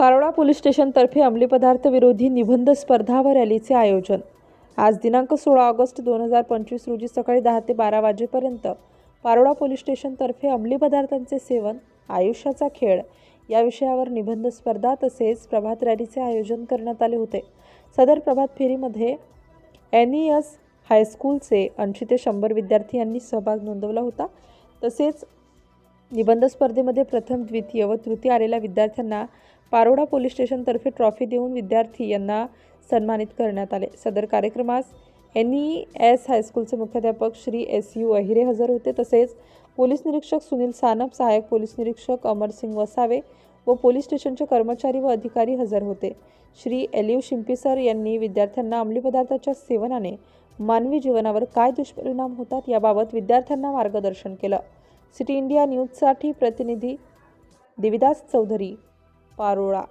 Parola police स्टेशनतर्फे अंमली पदार्थ विरोधी निबंध स्पर्धा व रॅलीचे आयोजन. आज दिनांक सोळा ऑगस्ट दोन हजार पंचवीस रोजी सकाळी दहा ते बारा वाजेपर्यंत पारोळा पोलीस स्टेशनतर्फे अंमली पदार्थांचे सेवन आयुष्याचा खेळ या विषयावर निबंध स्पर्धा तसेच प्रभात रॅलीचे आयोजन करण्यात आले होते. सदर प्रभात फेरीमध्ये एन ई एस हायस्कूलचे ऐंशी ते शंभर विद्यार्थी यांनी सहभाग नोंदवला होता. तसेच निबंध स्पर्धेमध्ये प्रथम द्वितीय व तृतीय आलेल्या विद्यार्थ्यांना पारोडा पोलीस स्टेशनतर्फे ट्रॉफी देऊन विद्यार्थी यांना सन्मानित करण्यात आले. सदर कार्यक्रमास एन ई एस हायस्कूलचे मुख्याध्यापक श्री एस यू अहिरे हजर होते. तसेच पोलीस निरीक्षक सुनील सानप सहाय्यक पोलीस निरीक्षक अमरसिंग वसावे व पोलीस स्टेशनचे कर्मचारी व अधिकारी हजर होते. श्री एलिव शिंपीसर यांनी विद्यार्थ्यांना अंमली पदार्थाच्या सेवनाने मानवी जीवनावर काय दुष्परिणाम होतात याबाबत विद्यार्थ्यांना मार्गदर्शन केलं. सिटी इंडिया न्यूजसाठी प्रतिनिधी देविदास चौधरी पारोळा.